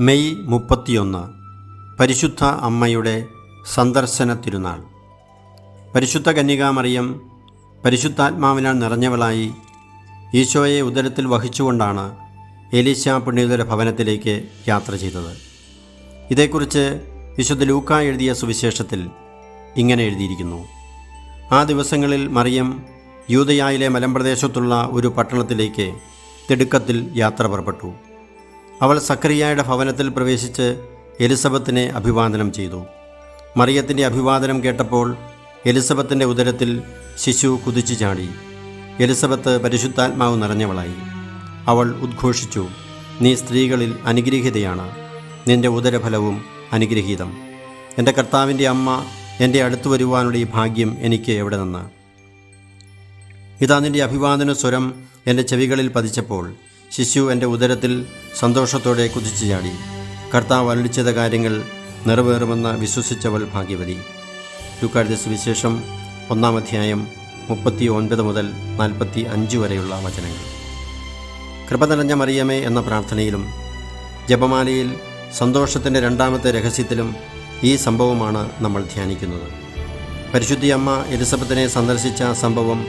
May മുപ്പത്തിയൊന്ന് പരിശുദ്ധ അമ്മയുടെ സന്ദർശന തിരുനാൾ. പരിശുദ്ധ കന്യകാമറിയം പരിശുദ്ധാത്മാവിനാൽ നിറഞ്ഞവളായി ഈശോയെ ഉദരത്തിൽ വഹിച്ചുകൊണ്ടാണ് എലീശ പുണ്യതര ഭവനത്തിലേക്ക് യാത്ര ചെയ്തത്. ഇതേക്കുറിച്ച് വിശുദ്ധ ലൂക്ക എഴുതിയ സുവിശേഷത്തിൽ ഇങ്ങനെ എഴുതിയിരിക്കുന്നു. ആ ദിവസങ്ങളിൽ മറിയം യൂതയായിലെ മലമ്പ്രദേശത്തുള്ള ഒരു പട്ടണത്തിലേക്ക് തിടുക്കത്തിൽ യാത്ര പുറപ്പെട്ടു. അവൾ സക്രിയായുടെ ഭവനത്തിൽ പ്രവേശിച്ച് എലിസബത്തിനെ അഭിവാദനം ചെയ്തു. മറിയത്തിന്റെ അഭിവാദനം കേട്ടപ്പോൾ എലിസബത്തിന്റെ ഉദരത്തിൽ ശിശു കുതിച്ചു ചാടി. എലിസബത്ത് പരിശുദ്ധാത്മാവ് നിറഞ്ഞവളായി. അവൾ ഉദ്ഘോഷിച്ചു നീ സ്ത്രീകളിൽ അനുഗ്രഹീതയാണ്. നിന്റെ ഉദരഫലവും അനുഗ്രഹീതം. എന്റെ കർത്താവിന്റെ അമ്മ എന്റെ അടുത്ത് വരുവാനുള്ള ഈ ഭാഗ്യം എനിക്ക് എവിടെ നിന്ന് ഇതാ നിന്റെ അഭിവാദന സ്വരം എന്റെ ചെവികളിൽ പതിച്ചപ്പോൾ ശിശു എന്റെ ഉദരത്തിൽ സന്തോഷത്തോടെ കുതിച്ചു ചാടി. കർത്താവ് അരുളിച്ചത കാര്യങ്ങൾ നിറവേറുമെന്ന് വിശ്വസിച്ചവൾ ഭാഗ്യവതി. ലുക്കാഴ്ച സുവിശേഷം ഒന്നാം അധ്യായം മുപ്പത്തി ഒൻപത് മുതൽ നാൽപ്പത്തി അഞ്ച് വരെയുള്ള വചനങ്ങൾ. കൃപ നിറഞ്ഞ മറിയമേ എന്ന പ്രാർത്ഥനയിലും ജപമാലയിൽ സന്തോഷത്തിന്റെ രണ്ടാമത്തെ രഹസ്യത്തിലും ഈ സംഭവമാണ് നമ്മൾ ധ്യാനിക്കുന്നത്. പരിശുദ്ധിയമ്മ എലിസബത്തിനെ സന്ദർശിച്ച സംഭവം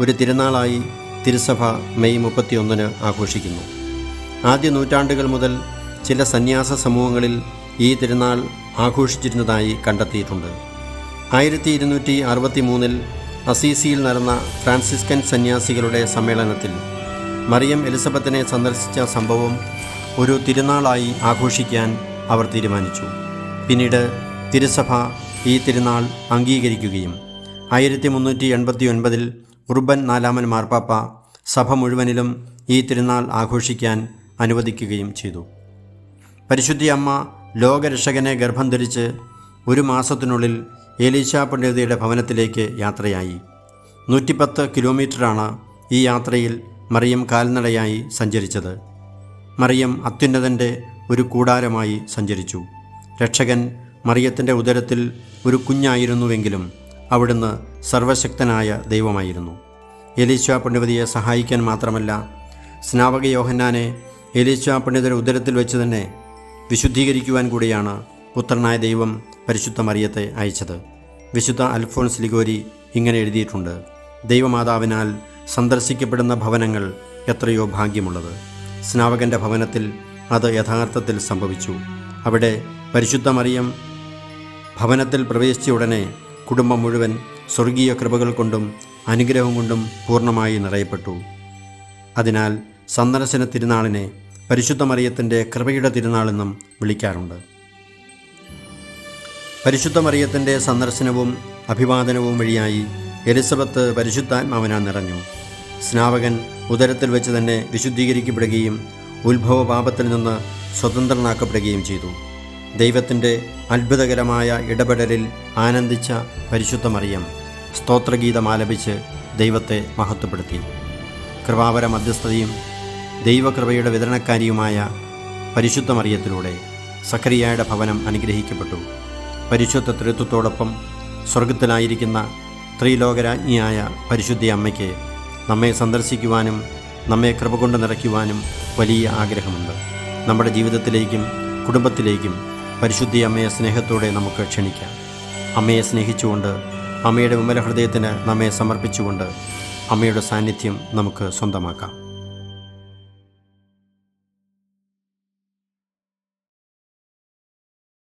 ഒരു തിരുനാളായി തിരുസഭ മെയ് മുപ്പത്തിയൊന്നിന് ആഘോഷിക്കുന്നു. ആദ്യ നൂറ്റാണ്ടുകൾ മുതൽ ചില സന്യാസ സമൂഹങ്ങളിൽ ഈ തിരുനാൾ ആഘോഷിച്ചിരുന്നതായി കണ്ടെത്തിയിട്ടുണ്ട്. ആയിരത്തി ഇരുന്നൂറ്റി അറുപത്തി മൂന്നിൽ അസീസിയിൽ നടന്ന ഫ്രാൻസിസ്കൻ സന്യാസികളുടെ സമ്മേളനത്തിൽ മറിയം എലിസബത്തിനെ സന്ദർശിച്ച സംഭവം ഒരു തിരുനാളായി ആഘോഷിക്കാൻ അവർ തീരുമാനിച്ചു. പിന്നീട് തിരുസഭ ഈ തിരുനാൾ അംഗീകരിക്കുകയും ആയിരത്തി മുന്നൂറ്റി എൺപത്തി ഒൻപതിൽ ഉർബൻ നാലാമൻ മാർപ്പാപ്പ സഭ മുഴുവനിലും ഈ തിരുനാൾ ആഘോഷിക്കാൻ അനുവദിക്കുകയും ചെയ്തു. പരിശുദ്ധി അമ്മ ലോകരക്ഷകനെ ഗർഭം ധരിച്ച് ഒരു മാസത്തിനുള്ളിൽ ഏലീശ പണ്ഡിതയുടെ ഭവനത്തിലേക്ക് യാത്രയായി. നൂറ്റിപ്പത്ത് കിലോമീറ്ററാണ് ഈ യാത്രയിൽ മറിയം കാൽനടയായി സഞ്ചരിച്ചത്. മറിയം അത്യുന്നതന്റെ ഒരു കൂടാരമായി സഞ്ചരിച്ചു. രക്ഷകൻ മറിയത്തിന്റെ ഉദരത്തിൽ ഒരു കുഞ്ഞായിരുന്നുവെങ്കിലും അവിടുന്ന് സർവശക്തനായ ദൈവമായിരുന്നു. എലീശ പണ്ഡിതയെ സഹായിക്കാൻ മാത്രമല്ല സ്നാപക യോഹന്നാനെ എലീശ പണ്ഡിതരുടെ ഉദരത്തിൽ വെച്ച് തന്നെ വിശുദ്ധീകരിക്കുവാൻ കൂടിയാണ് പുത്രനായ ദൈവം പരിശുദ്ധ മറിയത്തെ അയച്ചത്. വിശുദ്ധ അൽഫോൺസ് ലിഗോരി ഇങ്ങനെ എഴുതിയിട്ടുണ്ട് ദൈവമാതാവിനാൽ സന്ദർശിക്കപ്പെടുന്ന ഭവനങ്ങൾ എത്രയോ ഭാഗ്യമുള്ളത്. സ്നാവകന്റെ ഭവനത്തിൽ അത് യഥാർത്ഥത്തിൽ സംഭവിച്ചു. അവിടെ പരിശുദ്ധ മറിയം ഭവനത്തിൽ പ്രവേശിച്ച ഉടനെ കുടുംബം മുഴുവൻ സ്വർഗീയ കൃപകൾ കൊണ്ടും അനുഗ്രഹം കൊണ്ടും പൂർണമായി നിറയപ്പെട്ടു. അതിനാൽ സന്ദർശന തിരുനാളിനെ പരിശുദ്ധ മറിയത്തിന്റെ കൃപയുടെ തിരുനാളെന്നും വിളിക്കാറുണ്ട്. പരിശുദ്ധ മറിയത്തിന്റെ സന്ദർശനവും അഭിവാദനവും വഴിയായി എലിസബത്ത് പരിശുദ്ധാത്മാവിനാൽ നിറഞ്ഞു. സ്നാവകൻ ഉദരത്തിൽ വെച്ച് തന്നെ വിശുദ്ധീകരിക്കപ്പെടുകയും ഉത്ഭവ പാപത്തിൽ നിന്ന് സ്വതന്ത്രനാക്കപ്പെടുകയും ചെയ്തു. ദൈവത്തിന്റെ അത്ഭുതകരമായ ഇടപെടലിൽ ആനന്ദിച്ച പരിശുദ്ധ മറിയം സ്തോത്രഗീതം ആലപിച്ച് ദൈവത്തെ മഹത്വപ്പെടുത്തി. കൃപാപര മധ്യസ്ഥതയും ദൈവകൃപയുടെ വിതരണക്കാരിയുമായ പരിശുദ്ധ മറിയത്തിലൂടെ ഭവനം അനുഗ്രഹിക്കപ്പെട്ടു. പരിശുദ്ധ തൃത്വത്തോടൊപ്പം സ്വർഗത്തിലായിരിക്കുന്ന ത്രിലോകരാജ്ഞിയായ പരിശുദ്ധി അമ്മയ്ക്ക് നമ്മെ സന്ദർശിക്കുവാനും നമ്മെ കൃപ കൊണ്ട് നിറയ്ക്കുവാനും വലിയ ആഗ്രഹമുണ്ട്. നമ്മുടെ ജീവിതത്തിലേക്കും കുടുംബത്തിലേക്കും പരിശുദ്ധി അമ്മയെ സ്നേഹത്തോടെ നമുക്ക് ക്ഷണിക്കാം. അമ്മയെ സ്നേഹിച്ചുകൊണ്ട് അമ്മയുടെ വിമല ഹൃദയത്തിന് നമ്മെ സമർപ്പിച്ചുകൊണ്ട് അമ്മയുടെ സാന്നിധ്യം നമുക്ക് സ്വന്തമാക്കാം.